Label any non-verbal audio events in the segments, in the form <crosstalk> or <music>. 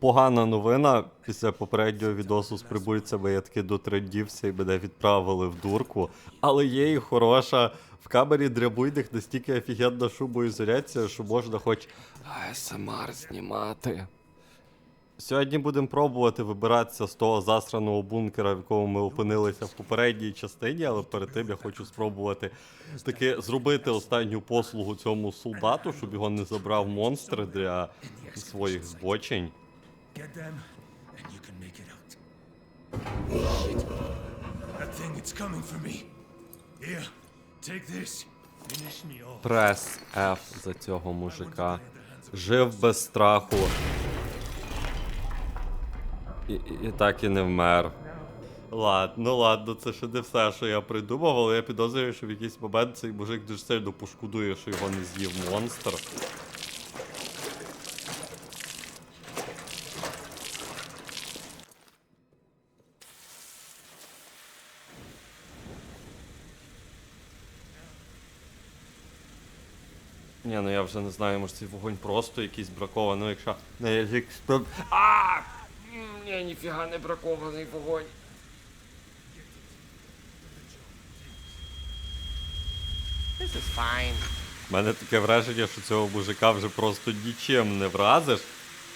Погана новина після попереднього відосу з прибульцями я таки дотрендівся і мене відправили в дурку. Але є і хороша. В камері дрябуйних настільки офігенна шумоізоляція, що можна хоч АСМР знімати. Сьогодні будемо пробувати вибиратися з того засраного бункера, в якому ми опинилися в попередній частині, але перед тим я хочу спробувати таки зробити останню послугу цьому солдату, щоб його не забрав монстр для своїх збочень. Get them, and you can make it out. That thing, it's coming for me. Here, take this. Finish me off. Прес F за цього мужика. Жив без страху. І, і, і так і не вмер. Ладно, ну ладно, це ще не все, що я придумав, але я підозрюю, що в якийсь момент цей мужик дуже сильно пошкодує, що його не з'їв монстр. Ні, ну я вже не знаю, може цей вогонь просто якийсь бракований, ну якщо не язик спив. А! Ні, ніфіга не бракований вогонь. This is fine. У мене таке враження, що цього мужика вже просто нічим не вразиш,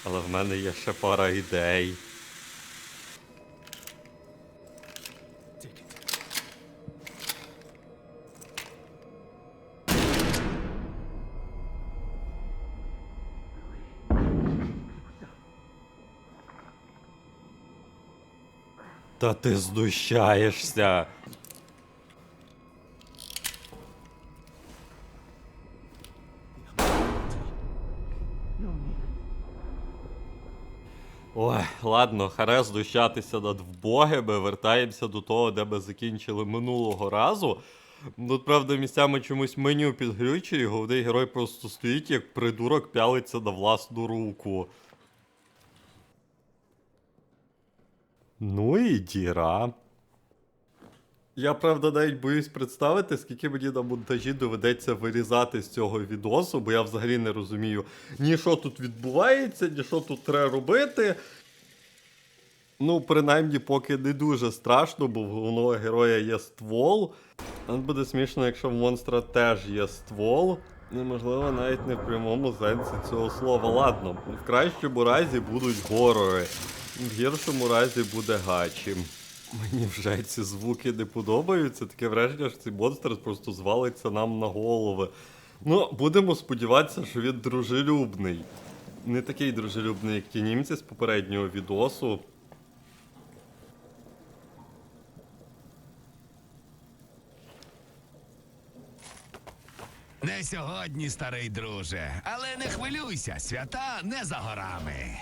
але в мене є ще пара ідей. Та ти знущаєшся. Ой, ладно, харе знущатися над вбогими. Вертаємося до того, де ми закінчили минулого разу. Тут, правда, місцями чомусь меню підглючує, і головний герой просто стоїть, як придурок пялиться на власну руку. Ну і діра. Я правда навіть боюсь представити, скільки мені на монтажі доведеться вирізати з цього відосу, бо я взагалі не розумію ні що тут відбувається, ні що тут треба робити. Ну, принаймні, поки не дуже страшно, бо в головного героя є ствол. Але буде смішно, якщо в монстра теж є ствол. Неможливо навіть не в прямому сенсі цього слова. Ладно, в кращому разі будуть горори, в гіршому разі буде гачі. Мені вже ці звуки не подобаються. Таке враження, що цей монстр просто звалиться нам на голови. Ну, будемо сподіватися, що він дружелюбний. Не такий дружелюбний, як ті німці з попереднього відосу. Не сьогодні, старий друже, але не хвилюйся, свята не за горами.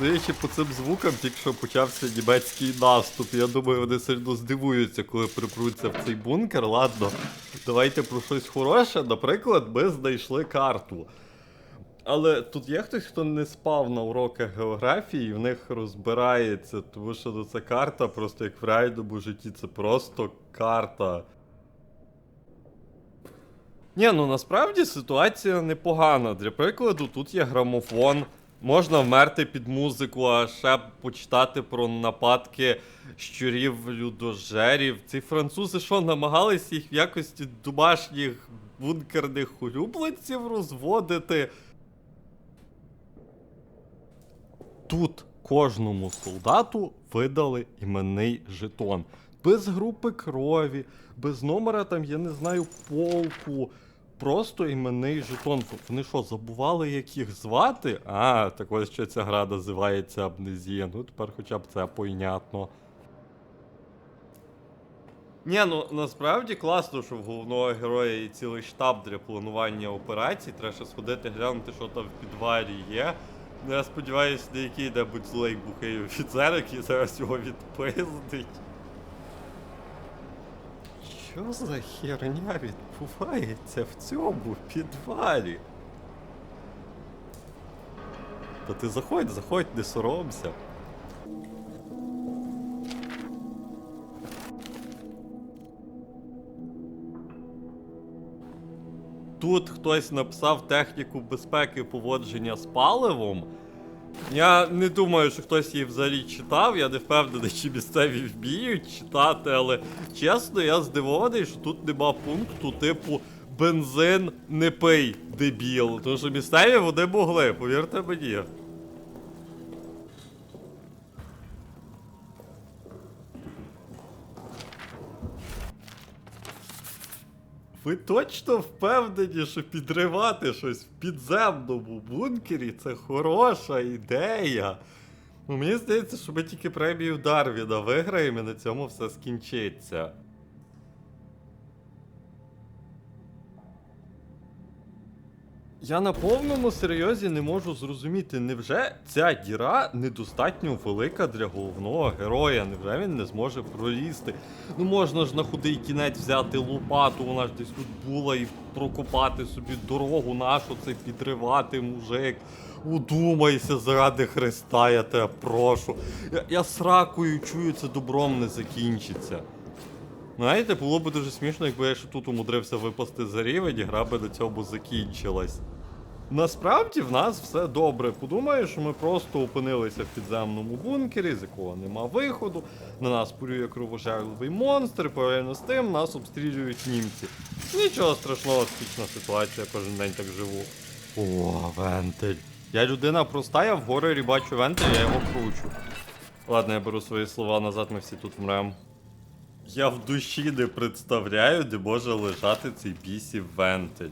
Судячи по цим звукам, тільки що почався німецький наступ. Я думаю, вони сильно здивуються, коли припруться в цей бункер. Ладно, давайте про щось хороше. Наприклад, ми знайшли карту. Але тут є хтось, хто не спав на уроках географії, і в них розбирається, тому що ну, ця карта, просто як в реальному житті, це просто карта. Ні, ну насправді ситуація непогана. Для прикладу, тут є грамофон. Можна вмерти під музику, а ще почитати про нападки щурів людожерів. Ці французи що, намагались їх в якості домашніх бункерних улюбленців розводити? Тут кожному солдату видали іменний жетон. Без групи крові, без номера там, я не знаю, полку. Просто іменний жетон. Вони що, забували, як їх звати? А, так ось що ця гра називається Амнезія. Ну, тепер хоча б це понятно. Ні, ну насправді класно, що в головного героя є цілий штаб для планування операцій. Треба ще сходити глянути, що там в підвалі є. Ну, я сподіваюся, не який-небудь злий бухий офіцер, який зараз його відпиздить. Що за херня відбувається в цьому підвалі? Та ти заходь, заходь, не соромся. Тут хтось написав техніку безпеки поводження з паливом. Я не думаю, що хтось її взагалі читав. Я не впевнений, чи місцеві вміють читати, але чесно, я здивований, що тут нема пункту типу бензин не пий, дебіл. Тому що місцеві вони могли, повірте мені. Ви точно впевнені, що підривати щось в підземному бункері це хороша ідея. Ну, мені здається, що ми тільки премію Дарвіна виграємо і на цьому все скінчиться. Я на повному серйозі не можу зрозуміти, невже ця діра недостатньо велика для головного героя? Невже він не зможе пролізти? Ну можна ж на худий кінець взяти лопату, вона ж десь тут була, і прокопати собі дорогу нашу, це підривати, мужик. Удумайся заради Христа, я тебе прошу. Я, я сракою чую, це добром не закінчиться. Знаєте, було б дуже смішно, якби я ще тут умудрився випасти за рівень, і гра би на цьому закінчилась. Насправді в нас все добре. Подумаєш, ми просто опинилися в підземному бункері, з якого нема виходу. На нас полює кровожерливий монстр, паралельно з тим нас обстрілюють німці. Нічого страшного, спічна ситуація, кожен день так живу. О, вентиль. Я людина проста, я в горорі бачу вентиль, я його кручу. Ладно, я беру свої слова назад, ми всі тут вмремо. Я в душі не представляю, де може лежати цей бісів вентиль.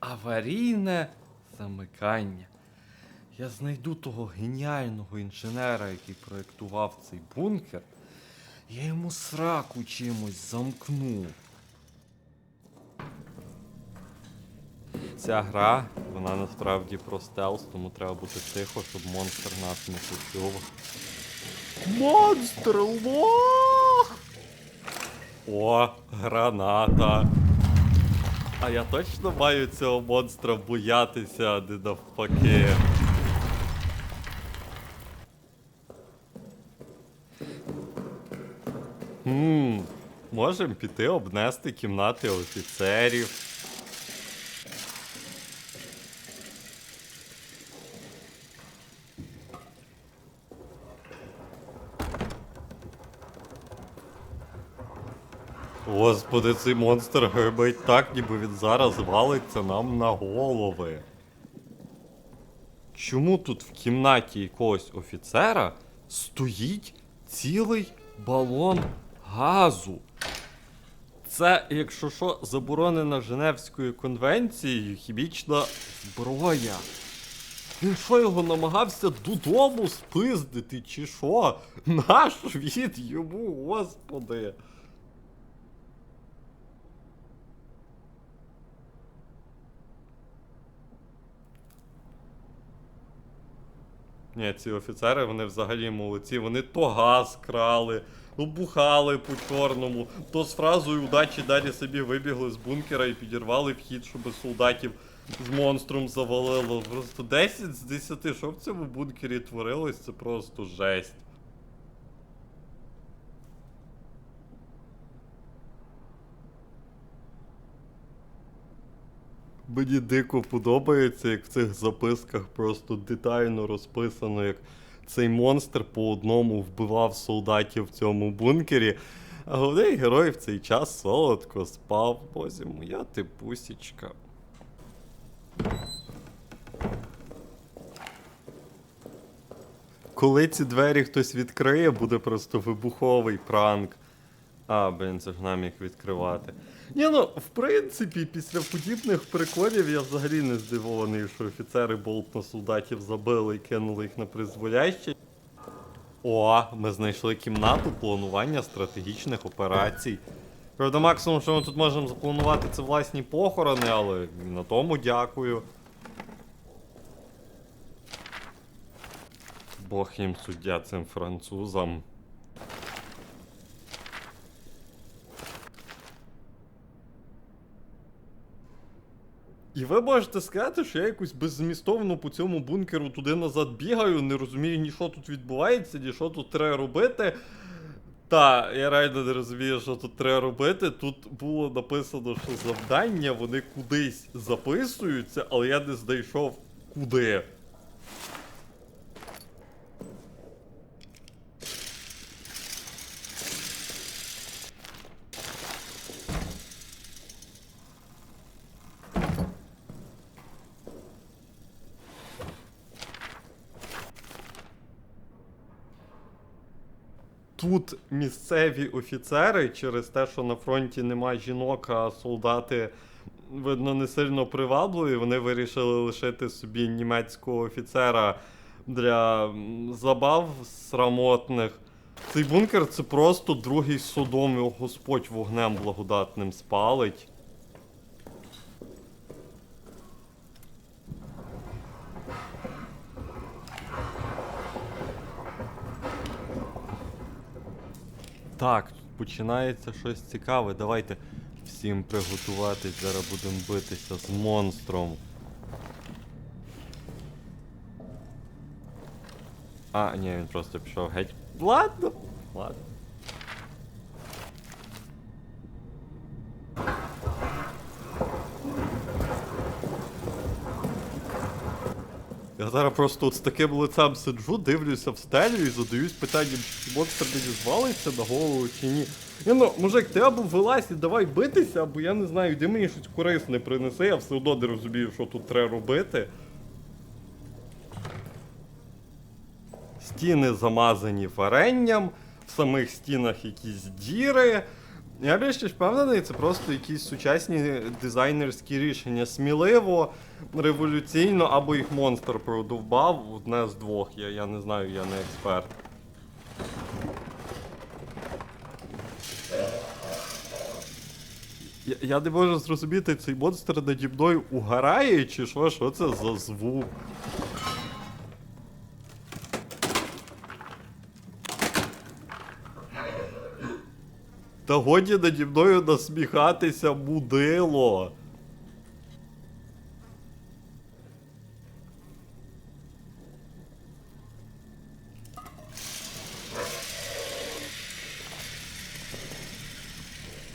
Аварійне замикання. Я знайду того геніального інженера, який проєктував цей бункер. Я йому сраку чимось замкну. Ця гра, вона насправді про стелс, тому треба бути тихо, щоб монстр нас не почув. Монстр лох! О, граната. А я точно маю цього монстра боятися, а не навпаки. Хм, можемо піти обнести кімнати офіцерів. Господи, цей монстр грибить так, ніби він зараз валиться нам на голови. Чому тут в кімнаті якогось офіцера стоїть цілий балон газу? Це, якщо що, заборонена Женевською конвенцією хімічна зброя. Він що його намагався додому спиздити, чи що? Наш він йому, господи. Ні, ці офіцери, вони взагалі молодці. Вони то газ крали, ну бухали по чорному, то з фразою удачі далі собі вибігли з бункера і підірвали вхід, щоб солдатів з монстром завалило. Просто 10 з 10. Що в цьому бункері творилось? Це просто жесть. Мені дико подобається, як в цих записках просто детально розписано, як цей монстр по одному вбивав солдатів в цьому бункері. А головний герой в цей час солодко спав. Бозі моя ти пусічка. Коли ці двері хтось відкриє, буде просто вибуховий пранк. А, блін, це ж нам їх відкривати. Ні, ну, в принципі, після подібних приколів я взагалі не здивований, що офіцери болт на солдатів забили і кинули їх на призволяще. О, ми знайшли кімнату планування стратегічних операцій. Правда, максимум, що ми тут можемо запланувати, це власні похорони, але на тому дякую. Бог їм суддя цим французам. І ви можете сказати, що я якусь беззмістовно по цьому бункеру туди-назад бігаю, не розумію ні що тут відбувається, ні що тут треба робити. Та, я реально не розумію, що тут треба робити. Тут було написано, що завдання вони кудись записуються, але я не знайшов куди. Тут місцеві офіцери через те, що на фронті нема жінок, а солдати, видно, не сильно привабливі, вони вирішили лишити собі німецького офіцера для забав срамотних. Цей бункер це просто другий Содом, його Господь вогнем благодатним спалить. Так, починається щось цікаве. Давайте всім приготуватись, зараз будемо битися з монстром. А, ні, він просто пішов геть. Ладно, ладно. Зараз просто от з таким лицем сиджу, дивлюся в стелю і задаюсь питанням, чи монстр мені звалиться на голову чи ні. Ні, ну, мужик, ти або вилазь і давай битися, або я не знаю, йди мені щось корисне принеси, я все одно не розумію, що тут треба робити. Стіни замазані варенням, в самих стінах якісь діри. Я більш впевнений, це просто якісь сучасні дизайнерські рішення. Сміливо, революційно, або їх монстр продовбав, одне з двох. Я, я не знаю, я не експерт. Я, я не можу зрозуміти, цей монстр наді мною угорає, чи що, що це за звук? Та годі наді мною насміхатися, мудило.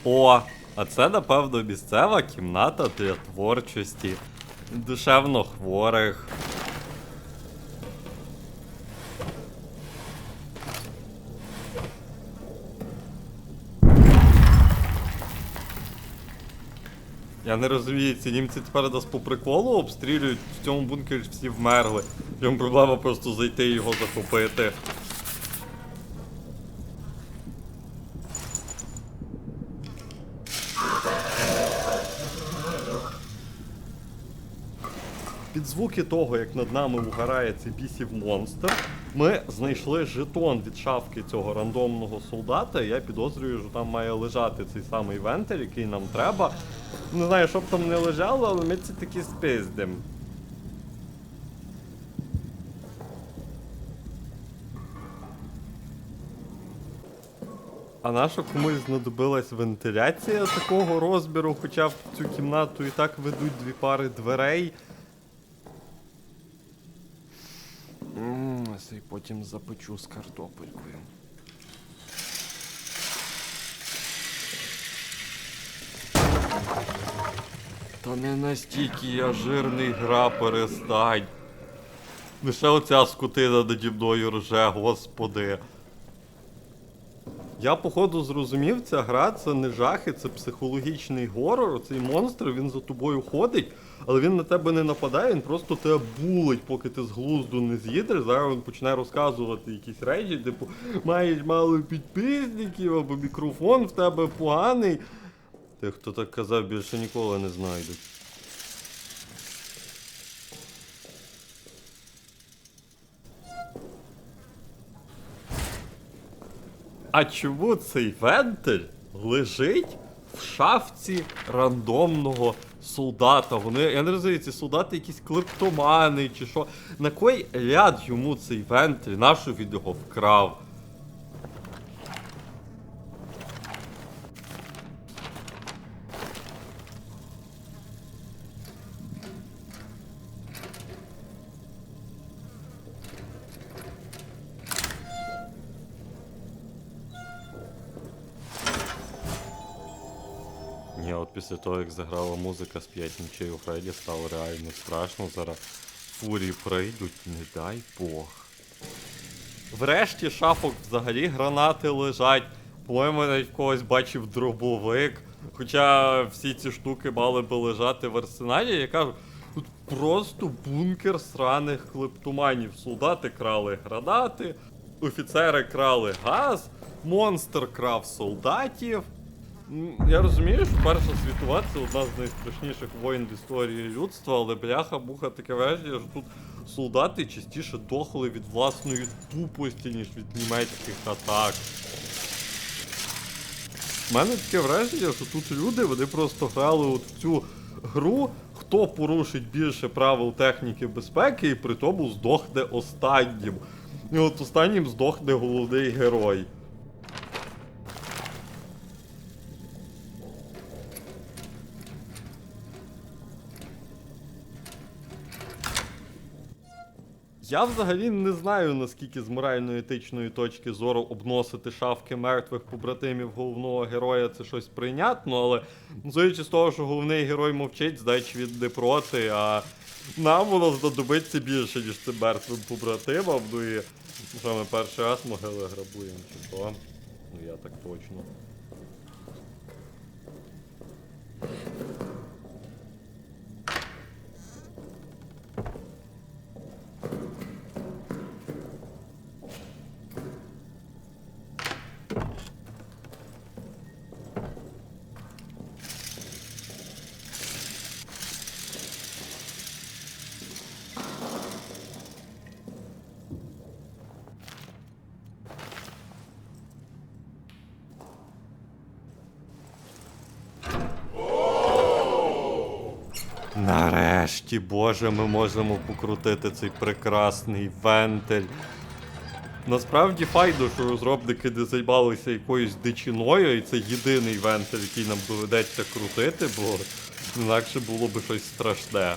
О, а це, напевно, місцева кімната для творчості. Душевно хворих. Я не розумію, ці німці тепер нас по приколу обстрілюють, в цьому бункері всі вмерли. Прям проблема просто зайти і його захопити. Під звуки того, як над нами угорає цей бісів монстр, ми знайшли жетон від шафки цього рандомного солдата. Я підозрюю, що там має лежати цей самий вентиль, який нам треба. Не знаю, що б там не лежало, але ми це таки спиздим. А наша комусь знадобилась вентиляція такого розміру, хоча в цю кімнату і так ведуть дві пари дверей. Ммм, і потім запечу з картопелькою. Та не настільки я жирний гра перестань. Лише оця скотина наді мною рже, господи. Я, походу, зрозумів, ця гра це не жахи, це психологічний горор. Цей монстр він за тобою ходить, але він на тебе не нападає, він просто тебе булить, поки ти з глузду не з'їдеш. Зараз він почне розказувати якісь речі, типу, маєш мало підписників, або мікрофон в тебе поганий. Ти, хто так казав, більше ніколи не знайдуть. А чому цей вентиль лежить в шафці рандомного солдата? Вони, я не розумію, ці солдати якісь клептомани чи що. На кой ляд йому цей вентиль? Нащо він його вкрав? Того, як заграла музика з п'ять нічей у Фредді, стало реально страшно. Зараз фурі прийдуть, не дай Бог. Врешті шафок взагалі гранати лежать. По-моєму, навіть когось бачив дробовик. Хоча всі ці штуки мали би лежати в арсеналі, я кажу, тут просто бункер сраних клептоманів. Солдати крали гранати, офіцери крали газ, монстр крав солдатів. М, Я розумію, що Перша світова це одна з найстрашніших воїн в історії людства, але бляха муха таке враження, що тут солдати частіше дохли від власної тупості, ніж від німецьких атак. У мене таке враження, що тут люди вони просто грали от в цю гру, хто порушить більше правил техніки безпеки і при тому здохне останнім. І от останнім здохне головний герой. Я взагалі не знаю, наскільки з морально-етичної точки зору обносити шафки мертвих побратимів головного героя це щось прийнятно, але судячи з того, що головний герой мовчить, значить він не проти, а нам воно знадобиться більше, ніж цим мертвим побратимам. Ну і що ми перший раз могили грабуємо, чи що? Ну я так точно. Нарешті, Боже, ми можемо покрутити цей прекрасний вентиль. Насправді файно, що розробники не займалися якоюсь дичиною, і це єдиний вентиль, який нам доведеться крутити, бо інакше було б щось страшне.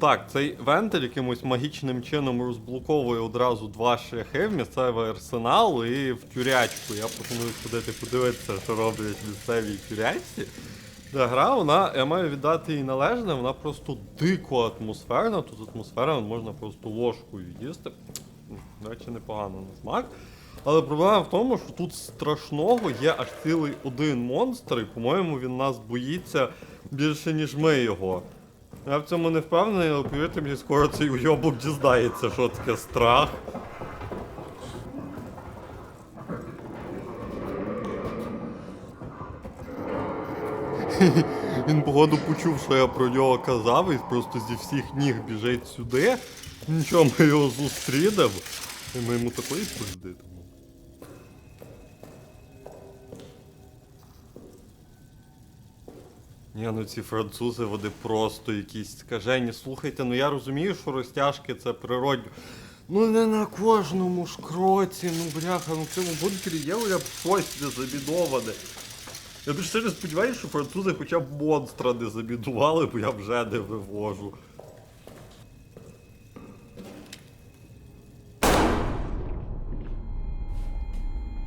Так, цей вентиль якимось магічним чином розблоковує одразу два шляхи в місцевий арсенал і в тюрячку. Я пропоную сходити подивитися, що роблять місцеві тюрячці. Та гра, вона, я маю віддати їй належне, вона просто дико атмосферна. Тут атмосфера можна просто ложкою їсти. Речі, непогано на смак. Але проблема в тому, що тут страшного є аж цілий один монстр, і, по-моєму, він нас боїться більше, ніж ми його. Я в цьому не впевнений, але повірте мені, скоро цей уйобок дізнається, що таке страх. <laughs> Він, походу, почув, що я про нього казав, і просто зі всіх ніг біжить сюди. Нічого, ми його зустрінемо. І ми йому такої пизди. Ні, ну ці французи, вони просто якісь скажені. Слухайте, ну я розумію, що розтяжки це природньо. Ну не на кожному ж кроці, ну бляха, ну в цьому бункері є б щось не заміноване. Я дуже сильно сподіваюся, що французи хоча б монстра не замінували, бо я вже не вивожу.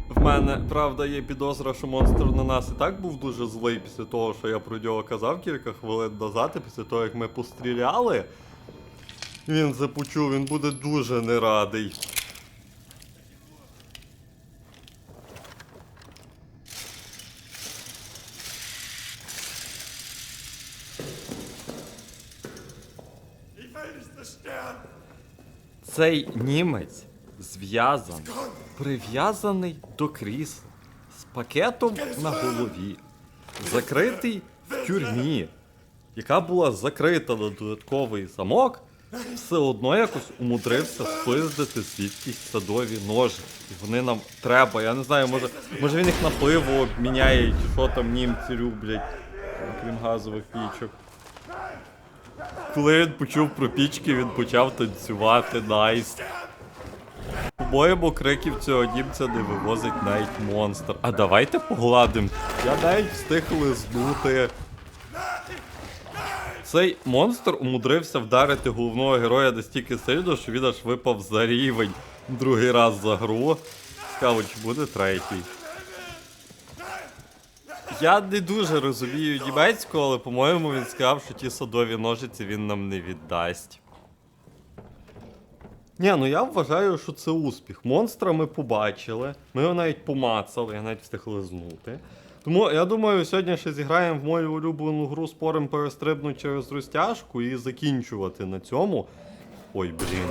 В мене, правда, є підозра, що монстр на нас і так був дуже злий після того, що я про нього казав кілька хвилин назад, і після того, як ми постріляли. Він це почув, він буде дуже не Цей німець зв'язаний, прив'язаний до крісла з пакетом на голові, закритий в тюрмі, яка була закрита на додатковий замок, все одно якось умудрився спиздити звідкись садові ножи. І вони нам треба. Я не знаю, може, може він їх на пиво обміняє, чи що там німці люблять, окрім газових пічок. Коли він почув про пічки, він почав танцювати найс. По-моєму, криків цього німця не вивозить навіть монстр. А давайте погладим. Я навіть встиг лизнути. Цей монстр умудрився вдарити головного героя настільки сильно, що він аж випав за рівень другий раз за гру. Цікаво, чи буде третій. Я не дуже розумію німецьку, але по-моєму він сказав, що ті садові ножиці він нам не віддасть. Ні, ну я вважаю, що це успіх. Монстра ми побачили, ми його навіть помацали, я навіть встиг лизнути. Тому я думаю, сьогодні ще зіграємо в мою улюблену гру спорим перестрибнути через розтяжку і закінчувати на цьому. Ой, блін.